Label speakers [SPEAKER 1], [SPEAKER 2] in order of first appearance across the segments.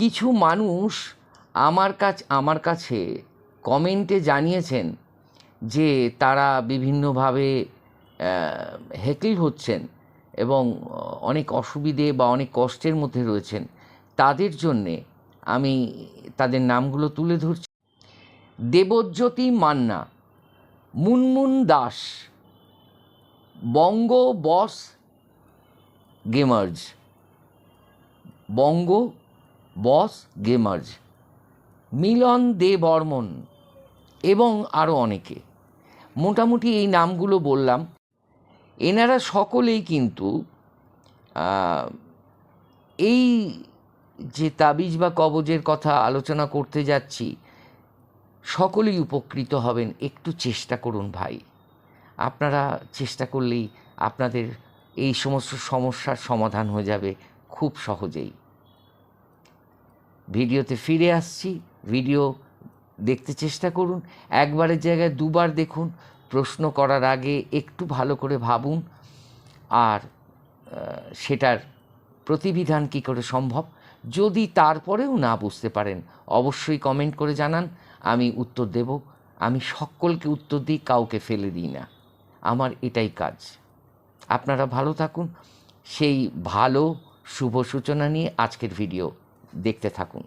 [SPEAKER 1] কিছু মানুষ আমার কাছ, আমার কাছে কমেন্টে জানিয়েছেন যে তারা বিভিন্নভাবে হেকেল হচ্ছেন এবং অনেক অসুবিধে বা অনেক কষ্টের মধ্যে রয়েছেন। তাদের জন্যে আমি তাদের নামগুলো তুলে ধরছি। দেবজ্যোতি মান্না, মুনমুন দাস বঙ্গ বস গেমার্জ বঙ্গ বস গেমার্জ, মিলন দে বর্মন এবং আরও অনেকে। মোটামুটি এই নামগুলো বললাম। এনারা সকলেই কিন্তু এই যে তাবিজ বা কবজের কথা আলোচনা করতে যাচ্ছি, সকলেই উপকৃত হবেন। একটু চেষ্টা করুন ভাই। আপনারা চেষ্টা করলেই আপনাদের এই সমস্ত সমস্যার সমাধান হয়ে যাবে খুব সহজেই। ভিডিওতে ফিরে আসছি। ভিডিও দেখতে চেষ্টা করুন। একবারের জায়গায় দুবার দেখুন। প্রশ্ন করার আগে একটু ভালো করে ভাবুন। আর সেটার প্রতিবিধান কী করে সম্ভব? যদি তারপরেও না বুঝতে পারেন, অবশ্যই কমেন্ট করে জানান। আমি উত্তর দেব। আমি সকলকে উত্তর দিই, কাউকে ফেলে দিই না। আমার এটাই কাজ। আপনারা ভালো থাকুন। সেই ভালো শুভ সূচনা নিয়ে আজকের ভিডিও দেখতে থাকুন।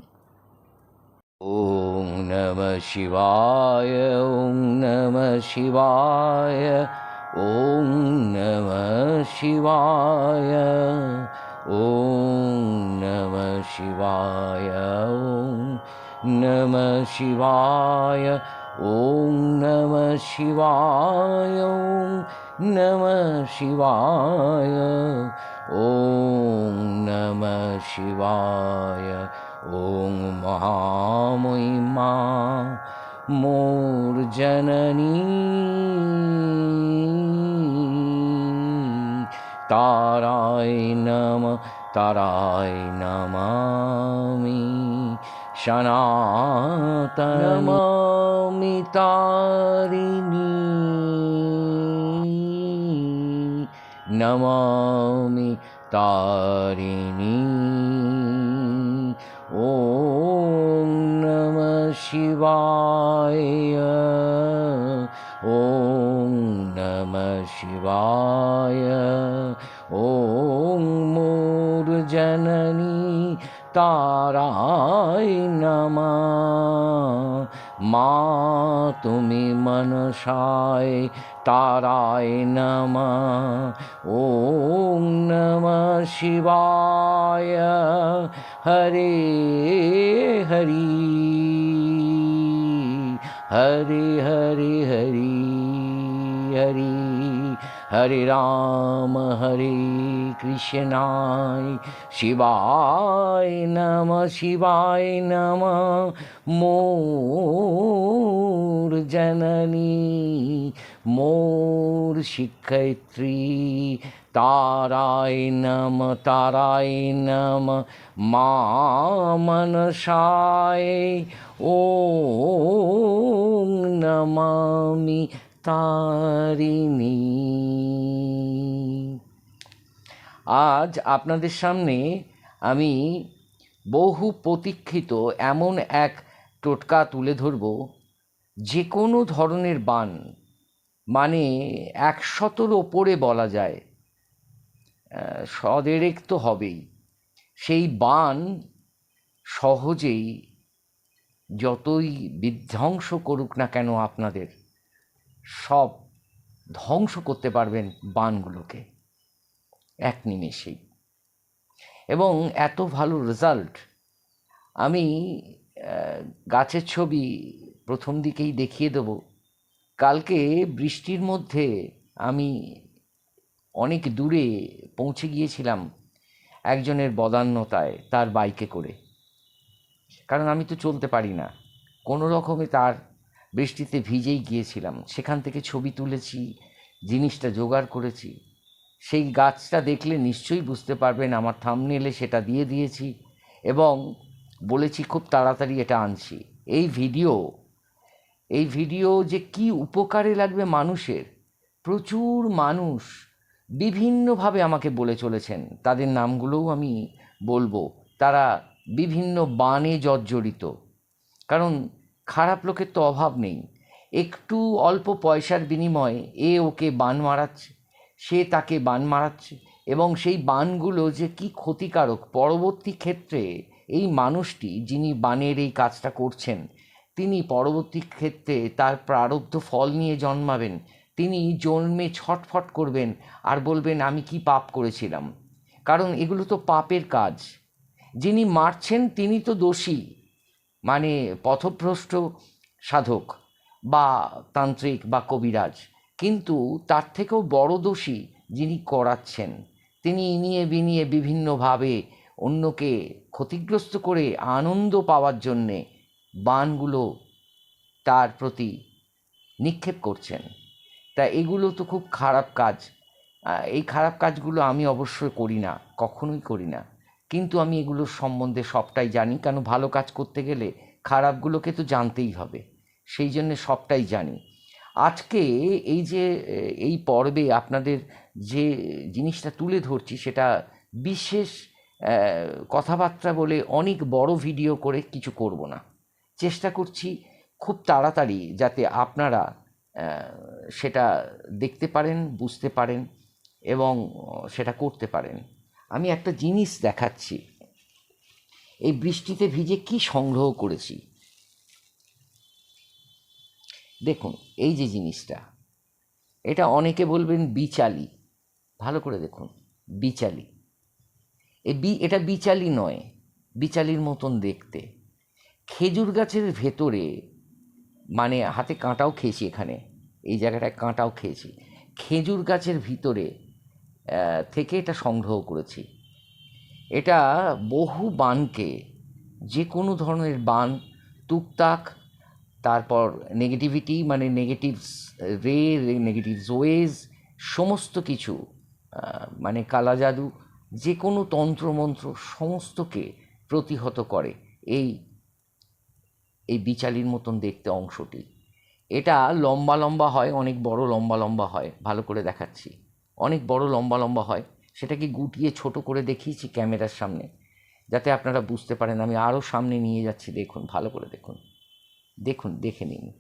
[SPEAKER 1] ওম নম শিবায়, ওম নম শিবায়, ওম নম শিবায়, ওম নম শিবায়, ওম নম শিবায়, ওম নম শিবায়, ওম নম শিবায় ওম নম শিবায় ওম মহামহিমা মোর জননী তারায় নম তারায় নমামি সনাতনমামি তারিণী নমামি तारिणी ॐ नमः शिवाय। ॐ नमः शिवाय। ॐ मूर्जननी ताराय नमः। মা তুমি মনসায় তারায় নম। ওম নম শিবায়। হরে হরি। হরে হরে হরি হরি। হরে রাম, হরে কৃষ্ণায় শিবায় নম শিবায় নম। মোর জননী, মোর শিক্ষয়িত্রী, তারায় নম তারায় নম। মা মনসায়, ও নমামি তারিণী। আজ আপনাদের সামনে আমি বহু প্রতীক্ষিত এমন এক টোটকা তুলে ধরব, যে কোনো ধরনের বান মানে একশতর ওপরে বলা যায় সদেরেক তো হবেই। সেই বান সহজেই যতই বিধ্বংস করুক না কেন আপনাদের সব ধ্বংস করতে পারবেন বানগুলোকে। এক নিমেষেই। এবং এত ভালো রেজাল্ট আমি গাছের ছবি প্রথম দিকেই দেখিয়ে দেব। কালকে বৃষ্টির মধ্যে আমি অনেক দূরে পৌঁছে গিয়েছিলাম একজনের বদান্যতায় তার বাইকে করে। কারণ আমি তো চলতে পারি না। কোনো রকমে তার বৃষ্টিতে ভিজেই গিয়েছিলাম। সেখান থেকে ছবি তুলেছি, জিনিসটা জোগাড় করেছি। সেই গাছটা দেখলে নিশ্চয়ই বুঝতে পারবেন আমার থামনেলে সেটা দিয়ে দিয়েছি এবং বলেছি, খুব তাড়াতাড়ি এটা আনছি। এই ভিডিও এই ভিডিও যে কি উপকারে লাগবে মানুষের? প্রচুর মানুষ বিভিন্নভাবে আমাকে বলে চলেছেন। তাদের নামগুলোও আমি বলব। তারা বিভিন্ন বানে জর্জরিত। কারণ খারাপ লোকের তো অভাব নেই। একটু অল্প পয়সার বিনিময়ে এ ওকে বান মারাচ্ছে, সে তাকে বান মারাচ্ছে এবং সেই বানগুলো যে কি ক্ষতিকারক পরবর্তী ক্ষেত্রে এই মানুষটি যিনি বানের এই কাজটা করছেন, তিনি পরবর্তী ক্ষেত্রে তার প্রারব্ধ ফল নিয়ে জন্মাবেন, তিনি জন্মে ছটফট করবেন আর বলবেন, আমি কি পাপ করেছিলাম? কারণ এগুলো তো পাপের কাজ। যিনি মারছেন তিনি তো দোষী। মানে পথভ্রষ্ট সাধক বা তান্ত্রিক বা কবিরাজ। কিন্তু তার থেকেও বড় দোষী যিনি করাচ্ছেন, তিনি ইনিয়ে বিনিয়ে বিভিন্নভাবে অন্যকে ক্ষতিগ্রস্ত করে আনন্দ পাওয়ার জন্যে বানগুলো তার প্রতি নিক্ষেপ করছেন। তা এগুলো তো খুব খারাপ কাজ। এই খারাপ কাজগুলো আমি অবশ্যই করি না, কখনোই করি না। কিন্তু আমি এগুলোর সম্বন্ধে সবটাই জানি, কেন ভালো কাজ করতে গেলে খারাপগুলোকে তো জানতেই হবে। সেই জন্যে সবটাই জানি। আজকে এই যে এই পর্বে আপনাদের যে জিনিসটা তুলে ধরছি, সেটা বিশেষ কথাবার্তা বলে অনেক বড় ভিডিও করে কিছু করব না। চেষ্টা করছি খুব তাড়াতাড়ি যাতে আপনারা সেটা দেখতে পারেন, বুঝতে পারেন এবং সেটা করতে পারেন। আমি একটা জিনিস দেখাচ্ছি। এই বৃষ্টিতে ভিজে কি সংগ্রহ করেছি? দেখুন, এই যে জিনিসটা, এটা অনেকে বলবেন বিচালি। ভালো করে দেখুন, বিচালি। এ বি, এটা বিচালি নয়, বিচালির মতন দেখতে। খেজুর গাছের ভেতরে মানে হাতে কাঁটাও খেয়েছি এখানে, এই জায়গাটায় কাঁটাও খেয়েছি। খেজুর গাছের ভিতরে থেকে এটা সংগ্রহ করেছি। এটা বহু বানকে যে কোনো ধরনের বান, টুকটাক, তারপর নেগেটিভিটি মানে নেগেটিভ রে নেগেটিভ ওয়েজ সমস্ত কিছু মানে কালা জাদু যে কোনো তন্ত্রমন্ত্র, সমস্তকে প্রতিহত করে এই এই বিচালির মতন দেখতে অংশটি। এটা লম্বা লম্বা হয়, অনেক বড় লম্বা লম্বা হয়, ভালো করে দেখাচ্ছি। অনেক বড় লম্বা লম্বা হয়, সেটাকে গুটিয়ে ছোট করে দেখিয়েছি ক্যামেরার সামনে, যাতে আপনারা বুঝতে পারেন। আমি আরও সামনে নিয়ে যাচ্ছি, দেখুন, ভালো করে দেখুন। দেখুন, দেখে নিন।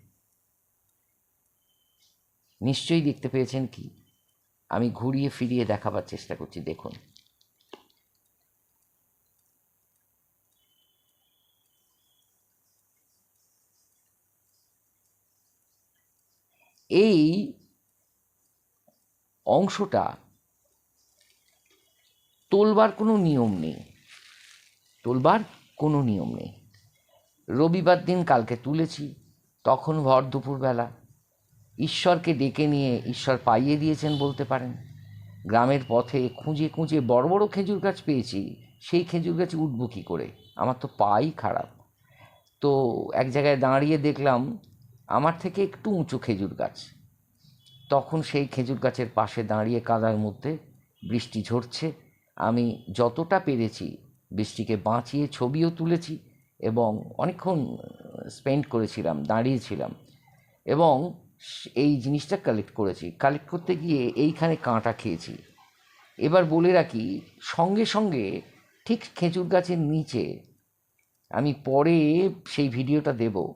[SPEAKER 1] নিশ্চয়ই দেখতে পেয়েছেন কি? আমি ঘুরিয়ে ফিরিয়ে দেখাবার চেষ্টা করছি, দেখুন। এই অংশটা তোলবার কোনো নিয়ম নেই। তোলবার কোনো নিয়ম নেই। রবিবার দিন কালকে তুলেছি, তখন ভর দুপুরবেলা। ঈশ্বরকে ডেকে নিয়ে ঈশ্বর পাইয়ে দিয়েছেন বলতে পারেন। গ্রামের পথে খুঁজে খুঁজে বড় বড় খেজুর গাছ পেয়েছি, সেই খেজুর গাছ উঠবো কী করে? আমার তো পাই খারাপ। তো এক জায়গায় দাঁড়িয়ে দেখলাম, আমার থেকে একটু উঁচু খেজুর গাছ। তখন সেই খেজুর গাছের পাশে দাঁড়িয়ে কাদার মধ্যে বৃষ্টি ঝরছে। আমি যতটা পেরেছি বৃষ্টিকে বাঁচিয়ে ছবিও তুলেছি এবং অনেকক্ষণ স্পেন্ড করেছিলাম, দাঁড়িয়েছিলাম এবং এই জিনিসটা কালেক্ট করেছি। কালেক্ট করতে গিয়ে এইখানে কাঁটা খেয়েছি। এবার বলে রাখি, সঙ্গে সঙ্গে ঠিক খেজুর গাছের নিচে আমি পরে সেই ভিডিওটা দেব।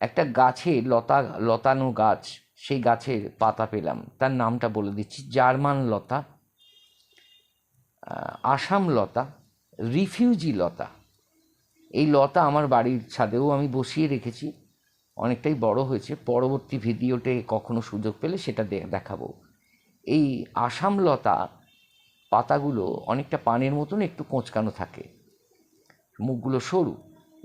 [SPEAKER 1] একটা গাছে লতা লতানো গাছ সেই গাছের পাতা পেলাম। তার নামটা বলে দিচ্ছি, জার্মান লতা আসাম লতা, রিফিউজি লতা। এই লতা আমার বাড়ির ছাদেও আমি বসিয়ে রেখেছি, অনেকটাই বড় হয়েছে। পরবর্তী ভিডিওতে কখনো সুযোগ পেলে সেটা দেখাবো। এই আসাম লতা পাতাগুলো অনেকটা পানের মতন একটু কোঁচকানো থাকে, মুখগুলো সরু।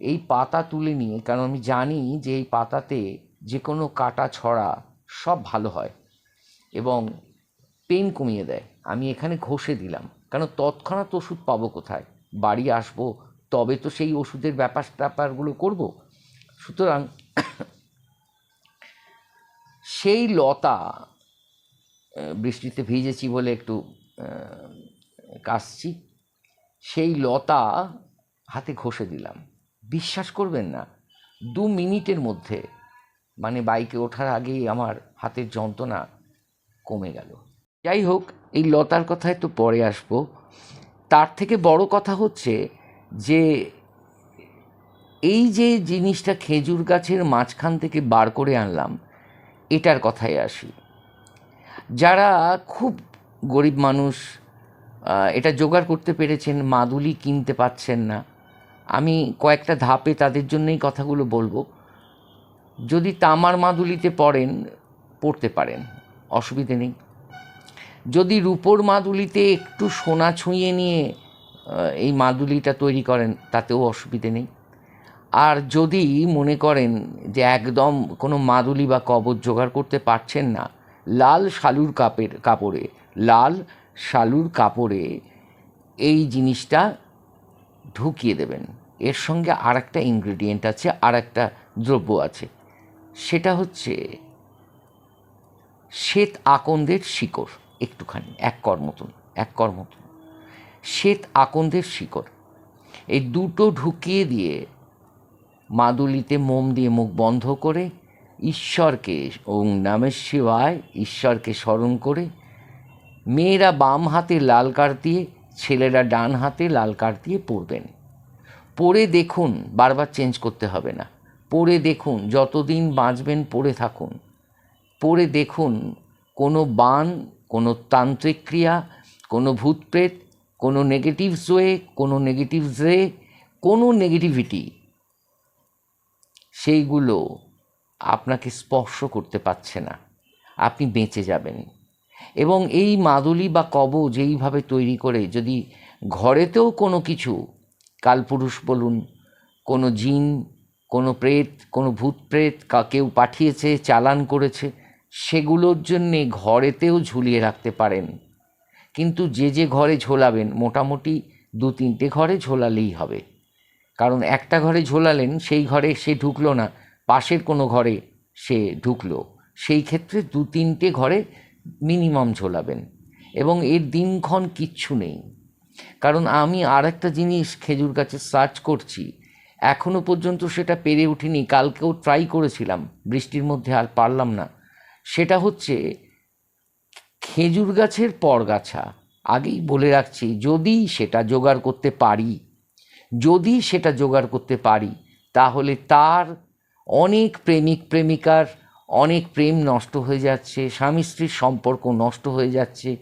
[SPEAKER 1] এই পাতা তুলে নিয়ে, কারণ আমি জানি যে এই পাতাতে যে কোনো কাটা ছড়া সব ভালো হয় এবং পেন কমিয়ে দেয়। আমি এখানে ঘষে দিলাম। কারণ তৎক্ষণাৎ ওষুধ পাবো কোথায়? বাড়ি আসব, তবে তো সেই ওষুধের ব্যাপার ট্যাপারগুলো করব। সুতরাং সেই লতা বৃষ্টিতে ভিজেছি বলে একটু কাশছি, সেই লতা হাতে ঘষে দিলাম। বিশ্বাস করবেন না, দু মিনিটের মধ্যে মানে বাইকে ওঠার আগেই আমার হাতের যন্ত্রণা কমে গেল। যাই হোক, এই লতার কথায় তো পরে আসব। তার থেকে বড় কথা হচ্ছে যে, এই যে জিনিসটা খেজুর গাছের মাঝখান থেকে বার করে আনলাম, এটার কথায় আসি। যারা খুব গরিব মানুষ এটা জোগাড় করতে পেরেছেন, মাদুলি কিনতে পাচ্ছেন না, আমি কয়েকটা ধাপে তাদের জন্যই কথাগুলো বলব। যদি তামার মাদুলিতে পড়েন, পড়তে পারেন, অসুবিধে নেই। যদি রূপোর মাদুলিতে একটু সোনা ছুঁয়ে নিয়ে এই মাদুলিটা তৈরি করেন, তাতেও অসুবিধে নেই। আর যদি মনে করেন যে একদম কোনো মাদুলি বা কবচ জোগাড় করতে পারছেন না, লাল শালুর কাপের, কাপড়ে, লাল শালুর কাপড়ে এই জিনিসটা ঢুকিয়ে দেবেন। এর সঙ্গে আর একটা ইনগ্রেডিয়েন্ট আছে আর একটা দ্রব্য আছে। সেটা হচ্ছে শ্বেত আকন্দের শিকড় একটুখানি, এক কর মতন এক কর মতন শ্বেত আকন্দের শিকড়। এই দুটো ঢুকিয়ে দিয়ে মাদুলিতে মোম দিয়ে মুখ বন্ধ করে ঈশ্বরকে ওং নামের শিবায় ঈশ্বরকে স্মরণ করে মেয়েরা বাম হাতে লাল কার দিয়ে, ছেলেরা ডান হাতে লাল কার দিয়ে পড়বেন। পড়ে দেখুন বারবার চেঞ্জ করতে হবে না। পড়ে দেখুন, যতদিন বাঁচবেন পড়ে থাকুন। পড়ে দেখুন, কোনো বান, কোনো তান্ত্রিক ক্রিয়া, কোনো ভূতপ্রেত, কোনো নেগেটিভস ওয়ে কোনো নেগেটিভস রে কোনো নেগেটিভিটি সেইগুলো আপনাকে স্পর্শ করতে পারছে না। আপনি বেঁচে যাবেন। এবং এই মাদুলি বা কবজ এইভাবে তৈরি করে যদি ঘরেতেও কোনো কিছু, কালপুরুষ বলুন, কোনো জিন কোনো প্রেত, কোনো ভূত প্রেত কেউ পাঠিয়েছে, চালান করেছে, সেগুলোর জন্যে ঘরেতেও ঝুলিয়ে রাখতে পারেন। কিন্তু যে যে ঘরে ঝোলাবেন, মোটামুটি দু তিনটে ঘরে ঝোলালেই হবে। কারণ একটা ঘরে ঝোলালেন, সেই ঘরে সে ঢুকলো না, পাশের কোনো ঘরে সে ঢুকলো। সেই ক্ষেত্রে দু তিনটে ঘরে মিনিমাম ঝোলাবেন। এবং এর দিনক্ষণ কিচ্ছু নেই। কারণ আমি আর একটা জিনিস খেজুর গাছে সার্চ করছি এখনও পর্যন্ত সেটা পেরে উঠিনি, কালকেও ট্রাই করেছিলাম, বৃষ্টির মধ্যে আর পারলাম না। সেটা হচ্ছে, খেজুর গাছের পরগাছা, আগেই বলে রাখছি, যদি সেটা জোগাড় করতে পারি, যদি সেটা জোগাড় করতে পারি, তাহলে তার অনেক প্রেমিক, প্রেমিকার অনেক প্রেম নষ্ট হয়ে যাচ্ছে, স্বামী স্ত্রীর সম্পর্ক নষ্ট হয়ে যাচ্ছে,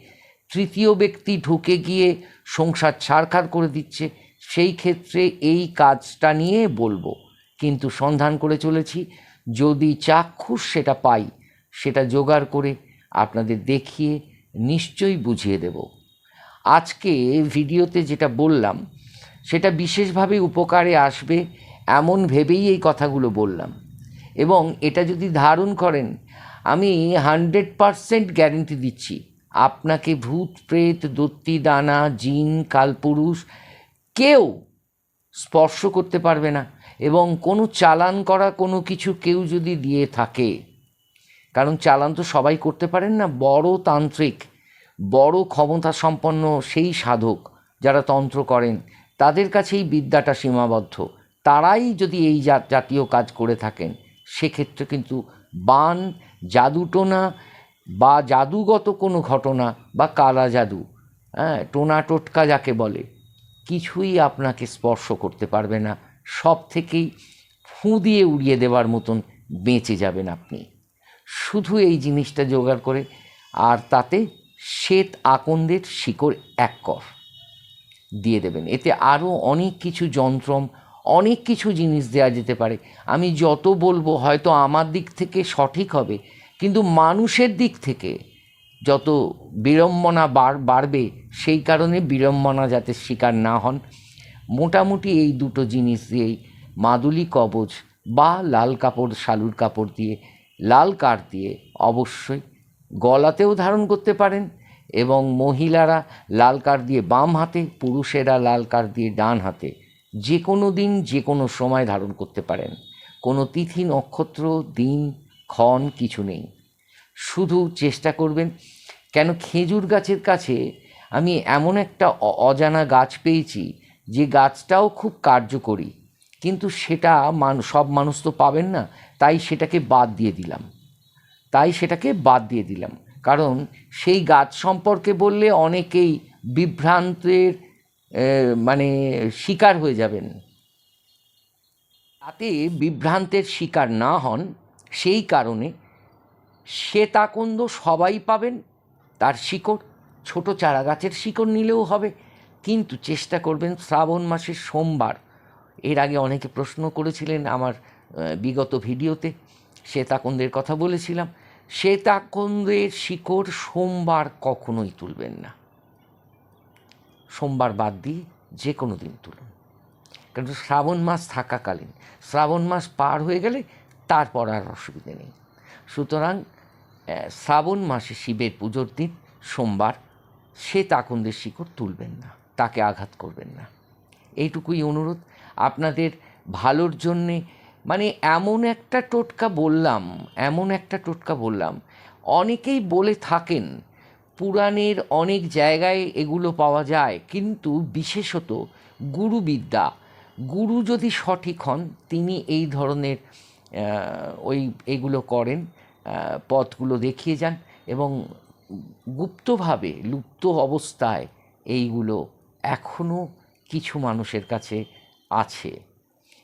[SPEAKER 1] তৃতীয় ব্যক্তি ঢুকে গিয়ে সংসার ছাড়খাড় করে দিচ্ছে সেই ক্ষেত্রে এই কাজটা নিয়ে বলব। কিন্তু সন্ধান করে চলেছি। যদি চাক্ষুষ সেটা পাই, সেটা জোগাড় করে আপনাদের দেখিয়ে নিশ্চয়ই বুঝিয়ে দেব। আজকে ভিডিওতে যেটা বললাম, সেটা বিশেষভাবে উপকারে আসবে এমন ভেবেই এই কথাগুলো বললাম। এবং এটা যদি ধারণ করেন, আমি হান্ড্রেড পারসেন্ট গ্যারেন্টি দিচ্ছি। আপনাকে ভূত, প্রেত, দত্তি, দানা, জিন, কালপুরুষ কেউ স্পর্শ করতে পারবে না এবং কোনো চালান করা কোনো কিছু কেউ যদি দিয়ে থাকে, কারণ চালান তো সবাই করতে পারেন না, বড় তান্ত্রিক, বড় ক্ষমতা সম্পন্ন সেই সাধক যারা তন্ত্র করেন, তাদের কাছে এই বিদ্যাটা সীমাবদ্ধ। তারাই যদি এই জাতীয় কাজ করে থাকেন, সেক্ষেত্রে কিন্তু বান, জাদুটোনা বা জাদুগত কোনো ঘটনা বা কালা জাদু হ্যাঁ টোনা টোটকা যাকে বলে কিছুই আপনাকে স্পর্শ করতে পারবে না। সব থেকেই ফুঁ দিয়ে উড়িয়ে দেওয়ার মতন বেঁচে যাবেন আপনি। শুধু এই জিনিসটা জোগাড় করে, আর তাতে শ্বেত আকন্দের শিকড় এক কর দিয়ে দেবেন। এতে আরও অনেক কিছু যন্ত্রম, অনেক কিছু জিনিস দেওয়া যেতে পারে। আমি যত বলব হয়তো আমার দিক থেকে সঠিক হবে, কিন্তু মানুষের দিক থেকে যত বিড়ম্বনা বাড়বে, সেই কারণে বিড়ম্বনা যাতে শিকার না হন। মোটামুটি এই দুটো জিনিস দিয়েই মাদুলি কবচ বা লাল কাপড়, শালুর কাপড় দিয়ে, লাল কাঠ দিয়ে অবশ্যই গলাতেও ধারণ করতে পারেন এবং মহিলারা লাল কাঠ দিয়ে বাম হাতে, পুরুষেরা লাল কাঠ দিয়ে ডান হাতে যে কোনো দিন যে কোনো সময় ধারণ করতে পারেন। কোনো তিথি, নক্ষত্র, দিন, ক্ষণ কিছু নেই। শুধু চেষ্টা করবেন, কেন খেজুর গাছের কাছে আমি এমন একটা অজানা গাছ পেয়েছি যে গাছটাও খুব কার্যকরী। কিন্তু সেটা মান, সব মানুষ তো পাবেন না, তাই সেটাকে বাদ দিয়ে দিলাম। তাই সেটাকে বাদ দিয়ে দিলাম। কারণ সেই গাছ সম্পর্কে বললে অনেকেই বিভ্রান্তের মানে শিকার হয়ে যাবেন। তাতে বিভ্রান্তের শিকার না হন, সেই কারণে শ্বেতাকন্দ সবাই পাবেন। তার শিকড়, ছোট চারা গাছের শিকড় নিলেও হবে। কিন্তু চেষ্টা করবেন শ্রাবণ মাসের সোমবার। এর আগে অনেকে প্রশ্ন করেছিলেন আমার বিগত ভিডিওতে। শ্বেতাকন্দের কথা বলেছিলাম। শ্বেতাকন্দের শিকড় সোমবার কখনোই তুলবেন না। সোমবার বাদ দিয়ে যে কোনো দিন তুলুন। কিন্তু শ্রাবণ মাস থাকাকালীন, শ্রাবণ মাস পার হয়ে গেলে তারপর আর অসুবিধে নেই। সুতরাং শ্রাবণ মাসে শিবের পুজোর দিন, সোমবার, সে তাকুন্দের শিকড় তুলবেন না, তাকে আঘাত করবেন না। এইটুকুই অনুরোধ। আপনাদের ভালোর জন্যে মানে এমন একটা টোটকা বললাম, এমন একটা টোটকা বললাম, অনেকেই বলে থাকেন, পুরাণের অনেক জায়গায় এগুলো পাওয়া যায়, কিন্তু বিশেষত গুরুবিদ্যা, গুরু যদি সঠিক হন, তিনি এই ধরনের ওই এগুলো করেন পথগুলো দেখিয়ে যান এবং গুপ্তভাবে লুপ্ত অবস্থায় এইগুলো এখনও কিছু মানুষের কাছে আছে।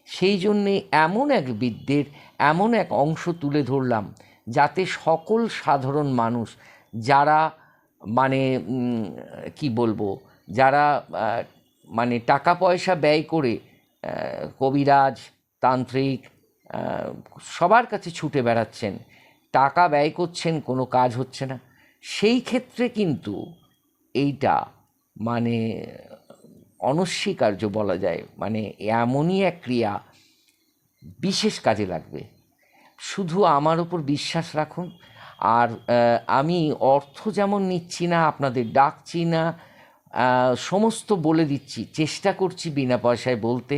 [SPEAKER 1] সেই জন্যে এমন এক বিদ্যের, এমন এক অংশ তুলে ধরলাম যাতে সকল সাধারণ মানুষ যারা মানে কি বলব, যারা মানে টাকা পয়সা ব্যয় করে কবিরাজ, তান্ত্রিক সবার কাছে ছুটে বেড়াচ্ছেন। টাকা ব্যয় করছেন, কোনো কাজ হচ্ছে না। সেই ক্ষেত্রে কিন্তু এইটা মানে অনস্বীকার্য বলা যায়। মানে এমনই এক ক্রিয়া বিশেষ কাজে লাগবে। শুধু আমার ওপর বিশ্বাস রাখুন। আর আমি অর্থ যেমন নিচ্ছি না, আপনাদের ডাকছি না সমস্ত বলে দিচ্ছি, চেষ্টা করছি বিনা পয়সায় বলতে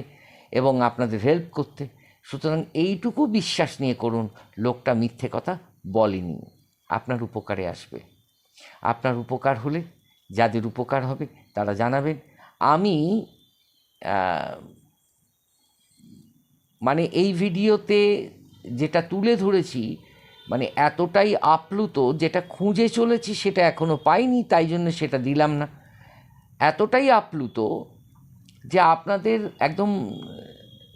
[SPEAKER 1] এবং আপনাদের হেল্প করতে। সুতরাং এইটুকু বিশ্বাস নিয়ে করুন, লোকটা মিথ্যে কথা বলেনি। আপনার উপকারে আসবে। আপনার উপকার হলে, যাদের উপকার হবে, তারা জানাবেন। আমি মানে এই ভিডিওতে যেটা তুলে ধরেছি মানে এতটাই আপ্লুত, যেটা খুঁজে চলেছি, সেটা এখনও পাইনি, তাই জন্য সেটা দিলাম না। এতটাই আপ্লুত যে আপনাদের একদম,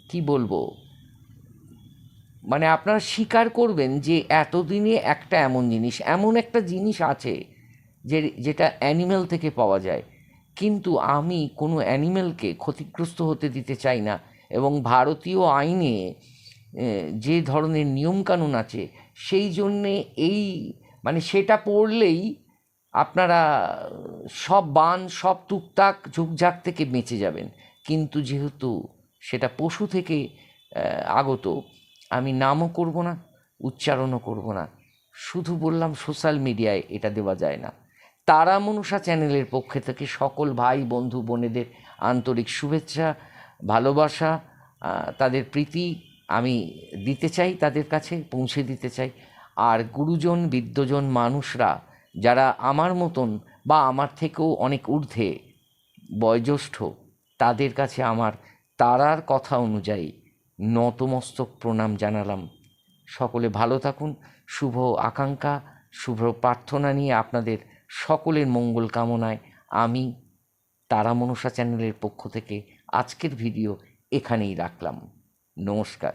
[SPEAKER 1] কি বলব মানে আপনারা স্বীকার করবেন যে এতদিনে একটা এমন জিনিস, এমন একটা জিনিস আছে যে, যেটা অ্যানিম্যাল থেকে পাওয়া যায়। কিন্তু আমি কোনো অ্যানিম্যালকে ক্ষতিগ্রস্ত হতে দিতে চাই না এবং ভারতীয় আইনে যে ধরনের নিয়মকানুন আছে, সেই জন্যে এই মানে সেটা পড়লেই আপনারা সব বান, সব টুকটাক ঝুকঝাক থেকে বেঁচে যাবেন। কিন্তু যেহেতু সেটা পশু থেকে আগত আমি নামও করব না, উচ্চারণও করব না। শুধু বললাম সোশ্যাল মিডিয়ায় এটা দেওয়া যায় না। তারা মনুষা চ্যানেলের পক্ষে থেকে সকল ভাই, বন্ধু, বোনেদের আন্তরিক শুভেচ্ছা, ভালোবাসা তাদের প্রীতি আমি দিতে চাই, তাদের কাছে পৌঁছে দিতে চাই। আর গুরুজন বিদ্যজন মানুষরা যারা আমার মতন বা আমার থেকেও অনেক ঊর্ধ্বে, বয়োজ্যেষ্ঠ, তাদের কাছে আমার তারার কথা অনুযায়ী নতমস্তক প্রণাম জানালাম। সকলে ভালো থাকুন, শুভ আকাঙ্ক্ষা, শুভ প্রার্থনা নিয়ে আপনাদের সকলের মঙ্গল কামনায় আমি তারা মনসা চ্যানেলের পক্ষ থেকে আজকের ভিডিও এখানেই রাখলাম। নমস্কার।